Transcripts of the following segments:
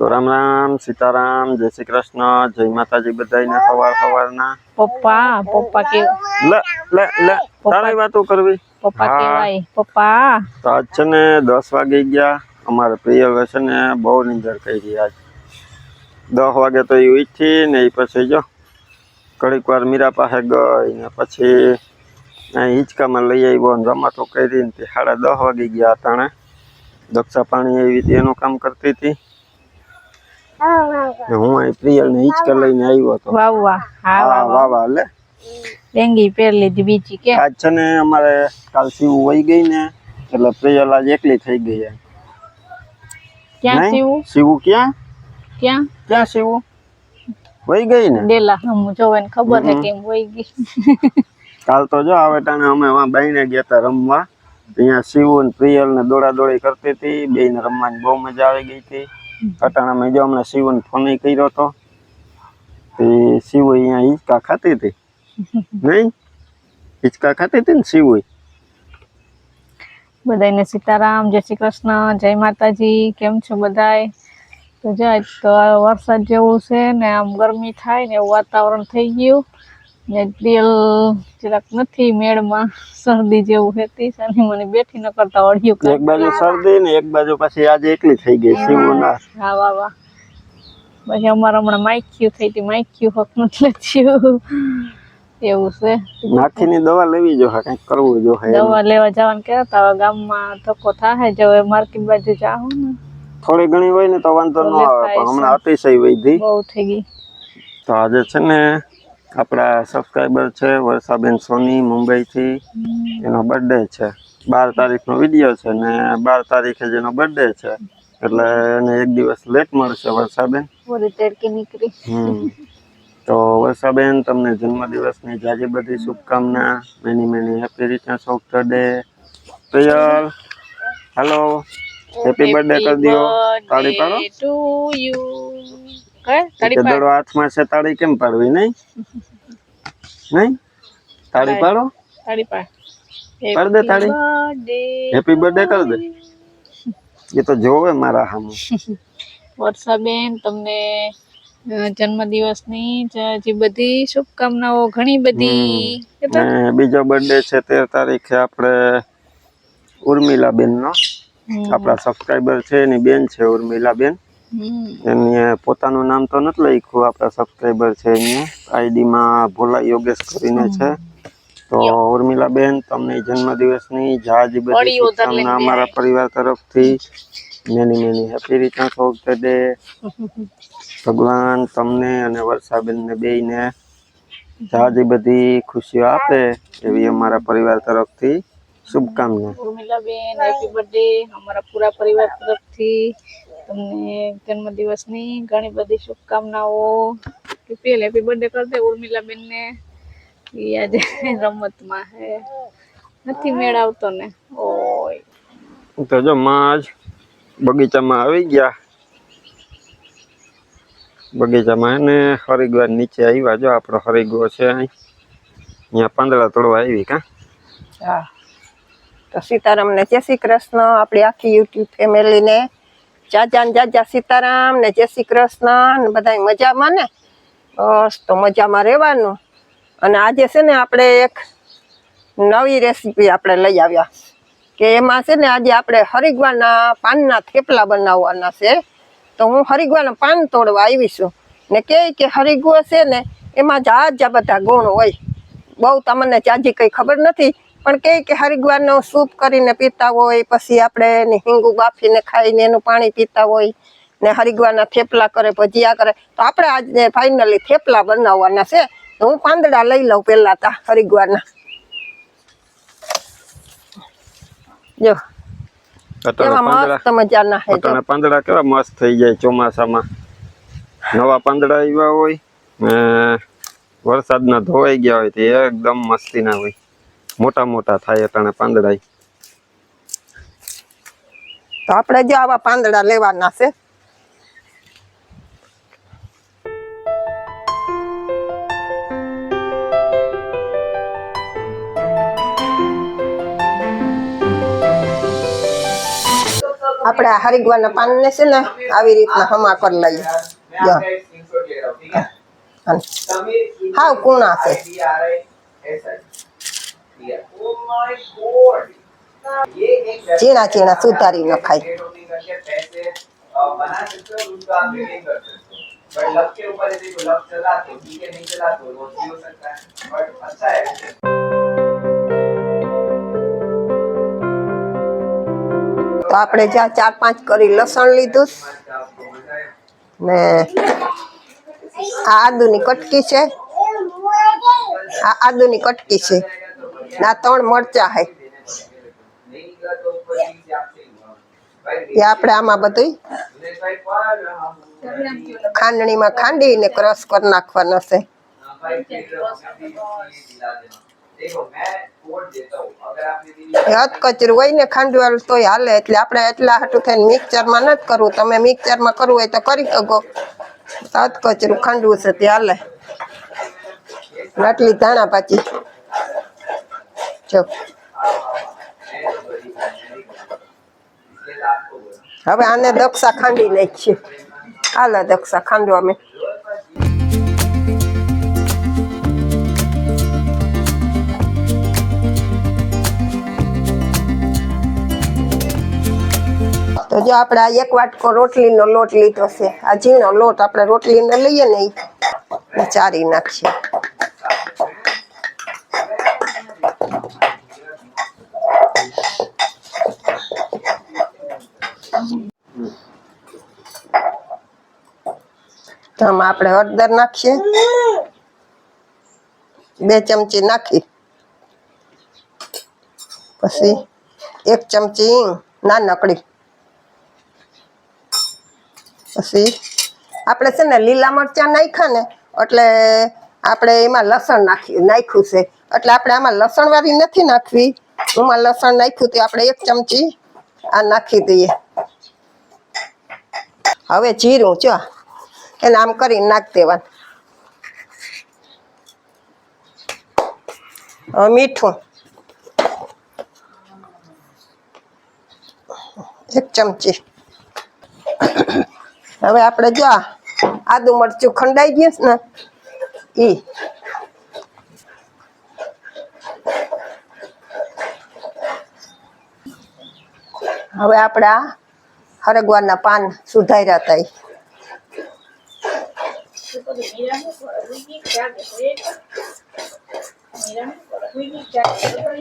તો રામ રામ સીતારામ જય શ્રી કૃષ્ણ જય માતાજી બધાને સવાર સવારના. પપ્પા પપ્પા કે લે લે લે તારી વાતો કરવી? પપ્પા. કેવાય પપ્પા. તો આજ છે ને દસ વાગી ગયા. અમારે પ્રિય છે ને બહુ નિંદર કરી આજ. દસ વાગે તો એ ઉઠી ને એ પછી જો ઘડીક વાર મીરા પાસે ગઈ ને પછી હિંચકામાં લઈ આવ્યો ને રમાતો કરી ને તે સાડા દસ વાગી ગયા તાણે દક્ષા પાણી આવી હતી એનું કામ કરતી હતી. હું અહીં પ્રિયલ ને હિંચકા લઈને આવ્યો હતો. વાહ વાહ. હા વાહ વાહ. લે. લેંગી પહેર લીધી બીજી કે? આજ છે ને અમારે કાલ શિવ વહી ગઈ ને એટલે પ્રિયલ આજ એકલી થઈ ગઈ. ક્યાં? સીવું સીવું ક્યાં? ક્યાં? ક્યાં સીવું વહી ગઈ ને? ડેલા હમ જોવે ને ખબર હે. કેમ વહી ગઈ. કાલ તો જો આવે ટાણે અમે વા બાઈને ગયા હતા રમવા. અહીંયા શિવ ને પ્રિયલ ને દોડા દોડી કરતી હતી બેયને રમવાની બહુ મજા આવી ગઈ હતી. અટાણા મેં જો હમણાં શિવું ને ફોન કર્યો હતો તે શિવ અહીંયા હિંચકા ખાતી હતી. નહીં? હિંચકા ખાતી હતી ને શિવ બધાને સીતારામ જય શ્રી કૃષ્ણ જય માતાજી કેમ છો બધાય? તો જાય તો વરસાદ જેવું છે ને આમ ગરમી થાય ને એવું વાતાવરણ થઈ ગયું. ને જરાક નથી મેળમાં શરદી જેવું હતી અને મને બેઠી ન કરતા અડ્યું એક બાજુ શરદી ને એક બાજુ પછી આજે એકલી થઈ ગઈ શિવના હા વાહ વાહ. પછી અમારે હમણાં માઇક્યુ થઈ હતી માઇક્યુ હક નથી થયું. એવું છે. નાખીની દવા લેવી જો કંઈક કરવું જો દવા લેવા જવાનું કહેતા હવે ગામમાં ધક્કો થાય જો માર્કેટ બાજુ જાઉં ને. થોડી ઘણી હોય ને તો વાંધો ન આવે પણ હમણાં અતિશય વૈધી. બહુ થઈ ગઈ. તો આજે છે ને આપણા સબસ્ક્રાઈબર છે વર્ષાબેન સોની મુંબઈથી. એનો બર્થડે છે. બાર તારીખનો વીડિયો છે ને બાર તારીખે જેનો બર્થડે છે. એટલે એને એક દિવસ લેટ મળશે વર્ષાબેન. તો વર્ષાબેન તમને જન્મદિવસની જાજી બધી શુભકામના. Many many happy returns of the day hello happy birthday કરી દો. તાળી પાડો. કે દડો હાથમાં છે તાળી કેમ પાડવી? નહીં? નહીં? તાળી પાડો. તાળી પાડ. પાડ દે તાળી. હેપી બર્થડે કર દે. એ તો જોવે મારા સામે વર્ષાબેન તમને જન્મદિવસની જ- બધી શુભકામનાઓ ઘણી બધી. બીજો બર્થડે છે તેર તારીખે આપણે ઉર્મિલાબેન નો હમ, આપણા સબસ્ક્રાઈબર છે એની બેન છે ઉર્મિલાબેન. હમ, એની પોતાનું નામ તો નથી લખ્યું આપણા સબસ્ક્રાઈબર છે એની. આઈડીમાં ભોલા યોગેશ કરીને છે. તો ઉર્મિલાબેન તમને જન્મદિવસની જાજી બધી શુભકામના અમારા પરિવાર તરફથી. Many many happy returns of the day ભગવાન તમને અને વર્ષાબેનને બેયને જાજી બધી ખુશીઓ આપે એવી અમારા પરિવાર તરફથી શુભકામના. ઉર્મિલાબેન હેપી બર્થડે અમારા પૂરા પરિવાર તરફથી. તમને જન્મદિવસની ઘણી બધી શુભકામનાઓ. પીએલ હેપી બર્થડે કરી દે ઉર્મિલાબેન ને ઈ આજે રમતમાં હે. નથી મેળ આવતો ને. ઓય. તો જો માં જ બગીચામાં આવી ગયા. બગીચામાં ને હરિદ્વાર નીચે આવ્યા. જો આપણો હરિગો છે અહીં. અહીંયા પાંદડા તોડવા આવી કા? હા. તો સીતારામને જય શ્રી કૃષ્ણ. આપણી આખી યુટ્યુબ ફેમિલીને જાજા ને જાજા સીતારામ ને જય શ્રી કૃષ્ણ ને બધા મજામાં ને? બસ તો મજામાં રહેવાનું. અને આજે છે ને આપણે એક નવી રેસીપી આપણે લઈ આવ્યા. કે એમાં છે ને આજે આપણે હરિગવાના પાનના થેપલા બનાવવાના છે. તો હું હરિગવાના પાન તોડવા આવી છું. ને કહે કે હરિગવો છે ને એમાં જાજા બધા ગુણ હોય. બહુ તમને જાજી કંઈ ખબર નથી. પણ કે કે હરિદ્વારનો સૂપ કરીને પીતા હોય પછી આપણે એની હિંગુ બાફીને ખાઈને એનું પાણી પીતા હોય ને હરિદ્વારના થેપલા કરે ભજીયા કરે તો આપણે આજે ફાઇનલી થેપલા બનાવવાના છે. હું પાંદડા લઈ લઉં પેલા તા હરિદ્વારના. જો પાંદડા કેવા મસ્ત થઈ જાય ચોમાસામાં. નવા પાંદડા આવ્યા હોય ને વરસાદના ધોવાઈ ગયા હોય તો એકદમ મસ્તીના હોય. મોટા મોટા થાય અટાણે પાંદડા તો આપણે જો આવા પાંદડા લેવાના છે. આપણે હરિગવાના પાનને છે ને, આવી રીતના હમા કરી લઈએ. હાવ કુણા છે. ચીણા ચીણા સુધારી નખાય તો આપણે જ્યાં ચાર પાંચ કરી લસણ લીધું ને આ આદુની કટકી છે. આ આદુની કટકી છે. ના, ત્રણ મરચા હે. એ આપણે આમાં બધું ખાંડણીમાં ખાંડી ને ક્રશ કરી નાખવાનો છે. હોય ને ખાંડવાળું તો હાલે, એટલે આપણે એટલા હાટું થઈને મિક્સરમાં નથી કરવું. તમે મિક્સરમાં કરવું હોય તો કરી શકો. હદ ખાંડવું છે ત્યાં હાલે. આટલી ધાણા પાછી જો. હવે આને દક્ષા ખાંડી નાખીએ. આલા દક્ષા, ખાંડો અમે. તો જો આપણે આ એક વાટકો રોટલીનો લોટ લીધો છે. આ ઝીણો લોટ આપણે રોટલીને લઈએ ને એ ચારી નાખીએ. તો આપણે હળદર નાખીએ. બે ચમચી નાખી. પછી એક ચમચી હિંગ નાનકડી. પછી આપણે છે ને લીલા મરચાં નાખ્યા ને, એટલે આપણે એમાં લસણ નાખી, નાખ્યું છે. એટલે આપણે આમાં લસણ વાળી નથી નાખવી. એમાં લસણ નાખ્યું તે આપણે એક ચમચી આ નાખી દઈએ. હવે જીરું, જો એને આમ કરીને નાખી દેવાનું. મીઠું. એક ચમચી. હવે આપણે જો આદુ મરચું ખંડાઈ ગયું ને, ઈ. હવે આપણે હરગવારના પાન સુધાર્યા હતા.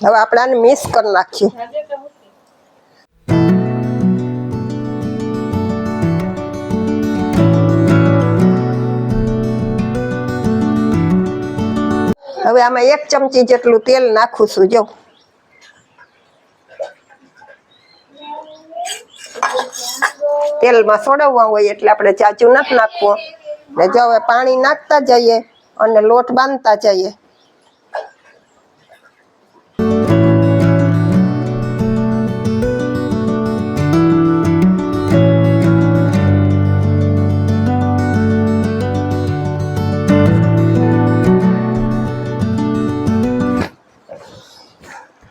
હવે આપણે આને મિક્સ કરી નાખીએ હવે આમાં એક ચમચી જેટલું તેલ નાખું છું જો તેલમાં સોડવવા હોય એટલે આપણે ચાચું નથી નાખવું ને જો હવે પાણી નાખતા જઈએ અને લોટ બાંધતા જઈએ.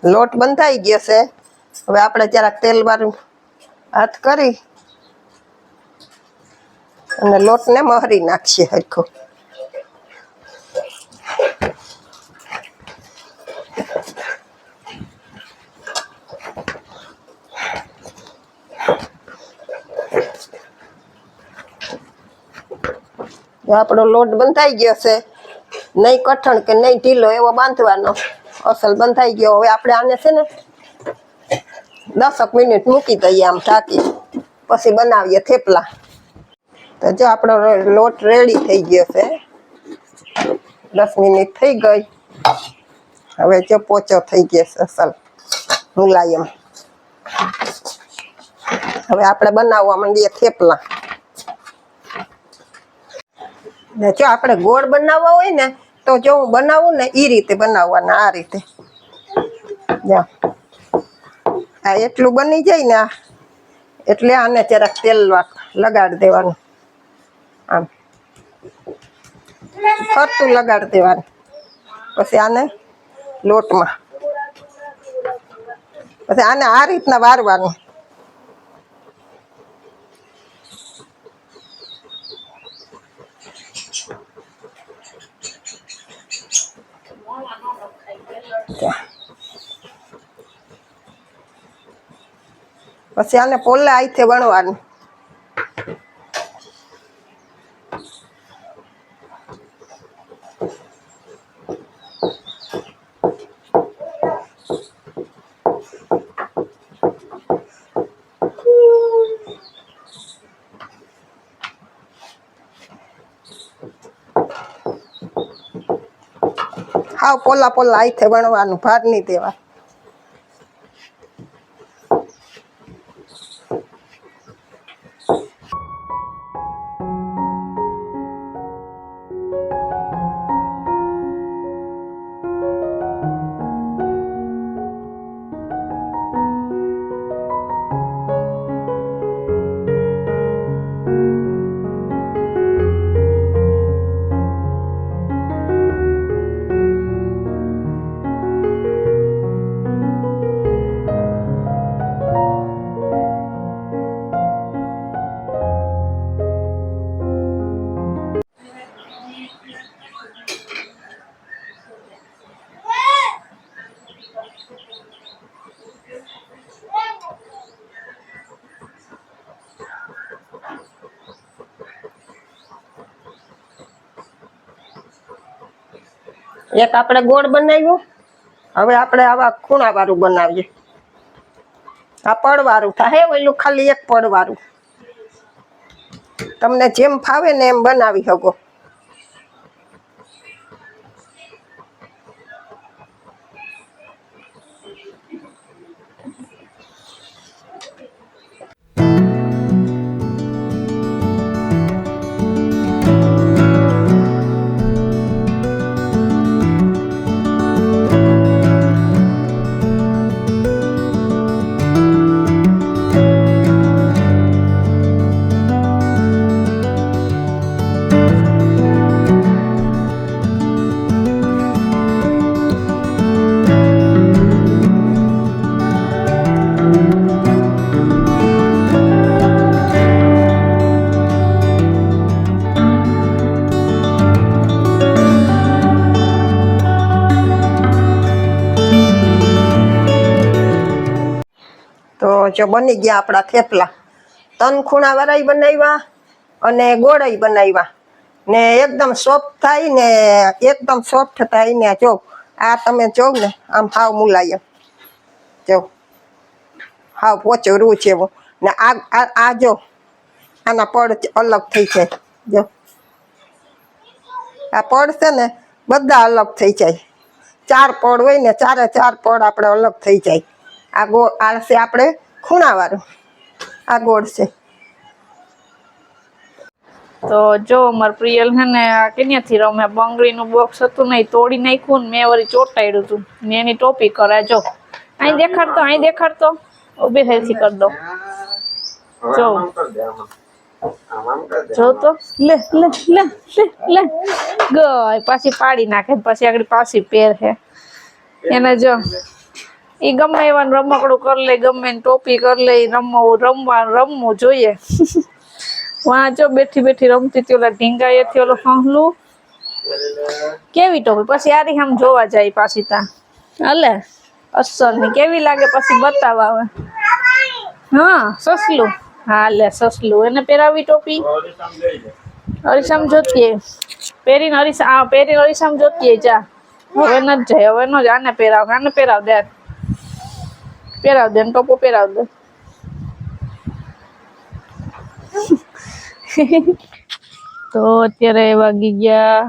લોટ બંધાઈ ગયો છે. હવે આપણે જરાક તેલ વાળું હાથ કરી અને લોટને મહરી નાખીએ હરખો આપણો લોટ બંધાઈ ગયો છે, નહીં કઠણ કે નહીં ઢીલો એવો બાંધવાનો, અસલ બંધાઈ ગયો. હવે આપણે આને છે ને દસક મિનિટ મૂકી દઈએ આમ ઢાંકી, પછી બનાવીએ થેપલા. તો જો આપણો લોટ રેડી થઈ ગયો છે. દસ મિનિટ થઈ ગઈ. હવે જો પોચો થઈ ગયો છે અસલ મુલાયમ. હવે આપણે બનાવવા માંડીએ થેપલા. ને જો આપણે ગોળ બનાવવા હોય ને, તો જો હું બનાવું ને એ રીતે બનાવવાના, આ રીતે. આ એટલું બની જાય ને એટલે આને જરાક તેલ લગાડી દેવાનું. આમ. ફરતું લગાડી દેવાનું. પછી આને લોટમાં. પછી આને આ રીતના વારવાનું. પછી આને પોલા અહીંથી વણવાનું. હાવ પોલા પોલા આઈથે વણવાનું ભાર નહીં દેવા. એક આપણે ગોળ બનાવ્યું. હવે આપણે આવા ખૂણા વાળું બનાવીએ. આ પડવાળું થાય. ઓલું ખાલી એક પડવાળું. તમને જેમ ફાવે ને એમ બનાવી શકો. જો બની ગયા આપણા થેપલા. તન ખૂણા વાળાય બનાવ્યા અને ગોળાઈ બનાવ્યા. ને એકદમ સોફ્ટ થાય ને એકદમ સોફ્ટ થાય ને જો, આ તમે જો ને, આમ હાવ મુલાયમ. જો, હાવ પોચો રૂ છે એવું. ને આ, આ- જો, આના પડ અલગ થઈ જાય. જો, આ પડ છે ને બધા અલગ થઈ જાય. ચાર પડ હોય ને, ચારે ચાર પડ આપણે અલગ થઈ જાય. આ ગો, આ છે આપણે ખૂણાવાળું. આ ગોળ છે. તો જો માર પ્રિયલ હે ને કેન્યાથી રમે બંગડીનું બોક્સ હતું ને તોડી નાખ્યું ને, મેં વળી ચોટાડ્યું હતું ને એની ટોપી કરા જો. અહીં દેખાડતો અહીં દેખાડતો. ઊભી થઈથી કર દો. જો. લે લે લે લે ગઈ પાછી પાડી નાખે પછી આગળ પાછી પહેર હે એને જો. ઈ ગમે એવા રમકડું કરી લે ગમે ટોપી કરી લે રમવું રમવા રમવું જોઈએ. વાંચો બેઠી બેઠી રમતી હતી ઓલા ઢીંગાએથી ઓલો હંહલું. કેવી ટોપી? પછી આરી આમ જોવા જાય પાછી તા. અલે? અસરની. કેવી લાગે પછી બતાવા આવે હા સસલું. હા લે સસલું. એને પહેરાવી ટોપી? અરીસામ જોતીએ. પહેરીને અરીસા આ પહેરીને અરીસામ જોતીએ જા. હવે ન જાય હવે ન જ આને પહેરાવ આને પહેરાવ દે પહેરાવ દે ટોપો પહેરાવ દે. તો અત્યારે વાગી ગયા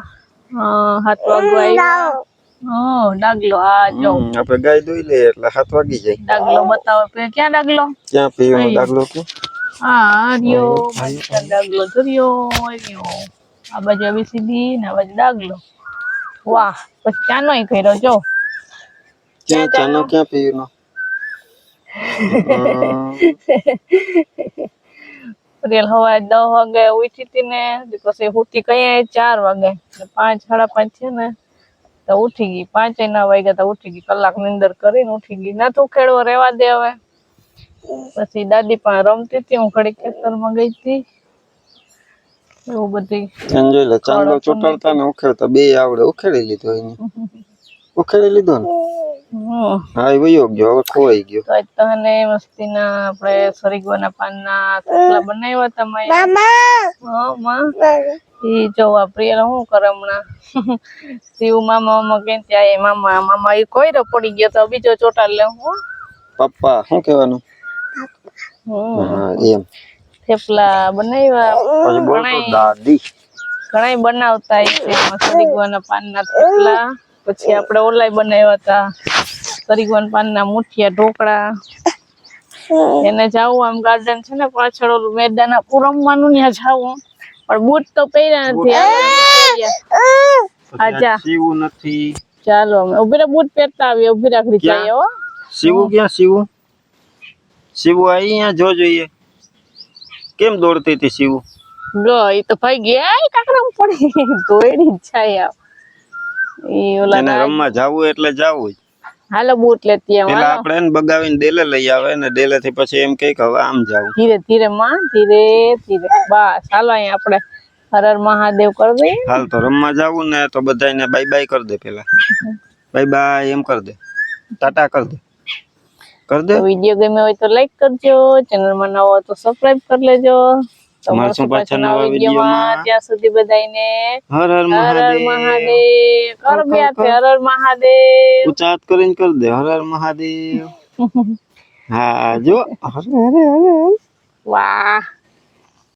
હાથ વાગવા હા ડાગલો આ જો. આપણે ગાય દોઈ લઈએ એટલે હાથ વાગી જાય. ડાગલો બતાવો પે ક્યાં ડાગલો? ક્યાં. કે? હા રહ્યો. ડાગલો તો આ બાજુ ABCD ને આ બાજુ ડાગલો. વાહ પછી ચાનો કર્યો જો? ક્યાં ચાનો ક્યાં પીવાનો? રેલ હવાય દસ વાગે ઉઠી હતી ને પછી હુતી કઈ ચાર વાગે. પાંચ સાડા પાંચ છે ને તો ઉઠી ગઈ. પાંચ ના વાગ્યા તો ઉઠી ગઈ. કલાકની અંદર કરીને ઉઠી ગઈ. ના તું ખેડવો રેવા દે હવે. પછી દાદી પણ રમતી હતી. હું ઘડી ખેતરમાં ગઈ હતી. એવું બધી. ચાંદો લે ચાંદો ચોટાડતા ને ઉખેડતા બે આવડે. ઉખેડી લીધો એને. ઉખેડી લીધો ને? હા. એ વયો ગયો હવે ખોવાઈ ગયો. તો તને મસ્તીના આપણે સરીગવાના પાનના થેપલા બનાવ્યા હતા મામા! હા માં. એ જો વાપરીએ હું કરે હમણાં? શિવ મામા મામા કે ત્યાં એ મામા મામા એ કોયરો પડી ગયો તો બીજો ચોટાડ લે હું. પપ્પા શું કહેવાનું? હમ. હા એમ. થેપલા બનાવ્યા ઘણાય બનાવતા હશે એમાં સરીગવાના પાનના થેપલા. પછી આપણે ઓલાય બનાવ્યા હતા. પાન પાનના મુઠિયા ઢોકળા. એને જાવું આમ ગાર્ડન છે ને પાછળ ઓલું મેદાન રમવાનું ત્યાં જાવું. પણ બૂટ તો પહેર્યા નથી આજા. આ નથી. ચાલો અમે ઊભી રહે બૂટ પહેરતા આવીએ ઊભી રાખડી ક્યાં? હો. શિવું ક્યાં શિવું? શિવું આ અહીંયા જો જોઈએ. કેમ દોડતી હતી શિવું? એ તો ભાઈ ગયા કાકરામ પડી. દોડી જ જાય એ ઓલા એને રમવા જાવું એટલે જાવું હાલો બૂટ લેતી આવો, પેલા આપણે ને બગાવીને ડેલે લઈ આવે ને ડેલે થી પછી એમ કે હવે આમ જાવું. ધીરે ધીરે માં ધીરે ધીરે. બસ હાલો અહીંયા આપણે હર મહાદેવ કરી દે હાલ તો રમવા જાવું ને તો બધાને બાય બાય કરી દે પેલા. બાય બાય એમ કરી દે. ટાટા કરી દે. કરી દે? વિડિયો વીડિયો ગમે હોય તો લાઈક કરજો ચેનલમાં નવો તો સબસ્ક્રાઇબ કરી લેજો. તમારે શું પાછા નવા વિડીયોમાં? ત્યાં સુધી બધાને હર હર હર હર મહાદેવ કર કર, બે. હર હર મહાદેવ ઉચાત કરીને કર દે હર હર મહાદેવ હા જો હરે હર હર હર. વાહ